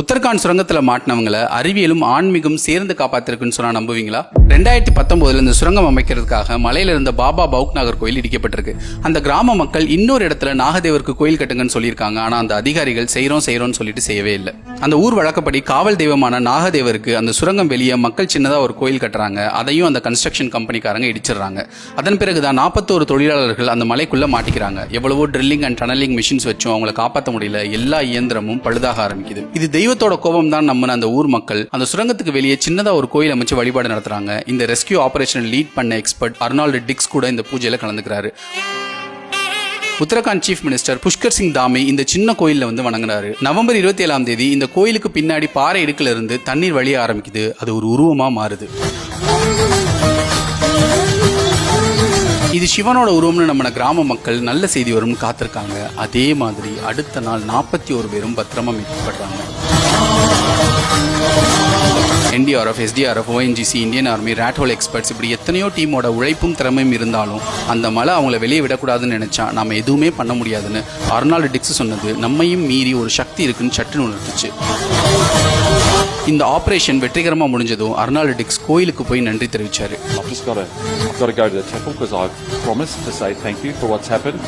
உத்தரகாண்ட் சுரங்கத்தில் மாட்டினவங்களை அறிவியலும் ஆன்மீகம் சேர்ந்து காப்பாத்திருக்குன்னு சொன்னா நம்புவீங்களா? ரெண்டாயிரத்தி பத்தொன்பதுல இந்த சுரங்கம் அமைக்கிறதுக்காக மலையில இருந்த பாபா பவுக் நகர் கோயில் இடிக்கப்பட்டிருக்கு. அந்த கிராம மக்கள் இன்னொரு இடத்துல நாகதேவருக்கு கோயில் கட்டுங்கன்னு சொல்லியிருக்காங்க. ஆனா அந்த அதிகாரிகள் செய்யறோம் செய்யறோம்னு சொல்லிட்டு செய்யவே இல்லை. அந்த ஊர் வழக்கப்படி காவல் தெய்வமான நாகதேவருக்கு அந்த சுரங்கம் வெளியே மக்கள் சின்னதா ஒரு கோயில் கட்டுறாங்க. அதையும் அந்த கன்ஸ்ட்ரக்ஷன் கம்பெனிக்காரங்க இடிச்சிடுறாங்க. அதன் பிறகுதான் நாற்பத்தோரு தொழிலாளர்கள் அந்த மலைக்குள்ள மாட்டிக்கிறாங்க. எவ்வளவோ ட்ரில்லிங் அண்ட் டனலிங் மிஷின்ஸ் வச்சும் அவங்களை காப்பாற்ற முடியல. எல்லா இயந்திரமும் பழுதாக ஆரம்பிக்குது. இது தெய்வத்தோட கோபம் தான் நம்ம அந்த ஊர் மக்கள் அந்த சுரங்கத்துக்கு வெளியே சின்னதா ஒரு கோயில் அமைச்சு வழிபாடு நடத்துறாங்க. இந்த ரெஸ்கியூ ஆபரேஷன் லீட் பண்ண எக்ஸ்பர்ட் அர்னால்டு டிக்ஸ் கூட இந்த பூஜையில கலந்துக்கிறாரு. உத்தரகாண்ட் சீஃப் மினிஸ்டர் புஷ்கர் சிங் தாமி இந்த சின்ன கோயிலில் வந்து வணங்கினாரு நவம்பர் இருபத்தி ஏழாம் தேதி இந்த கோயிலுக்கு பின்னாடி பாறை இடுக்குலிருந்து தண்ணீர் வழிய ஆரம்பிக்குது. அது ஒரு உருவமா மாறுது. சிவனோட உருவம்னு நம்ம கிராம மக்கள் நல்ல செய்தி வரும்னு காத்திருக்காங்க. அதே மாதிரி அடுத்த நாள் நாற்பத்தி ஒரு பேரும் பத்திரமா மீட்கப்படுறாங்க. NDRF SDRF ONGC Indian army rathole experts இப்படி எத்தனையோ டீமோட உழைப்பும் திறமையும் இருந்தாலும் அந்த மலை அவங்கள வெளியே விடக்கூடாதுன்னு நினைச்சா நம்ம எதுவுமே பண்ண முடியாதுன்னு அர்னால்டு டிக்ஸ் சொன்னது நம்மையும் மீறி ஒரு சக்தி இருக்குன்னு சட்டுன்னு உணர்த்துச்சு. இந்த ஆபரேஷன் வெற்றிகரமாக முடிஞ்சதும் அர்னால்டிக்ஸ் கோயிலுக்கு போய் நன்றி தெரிவிச்சாரு I've promised to say thank you for what's happened.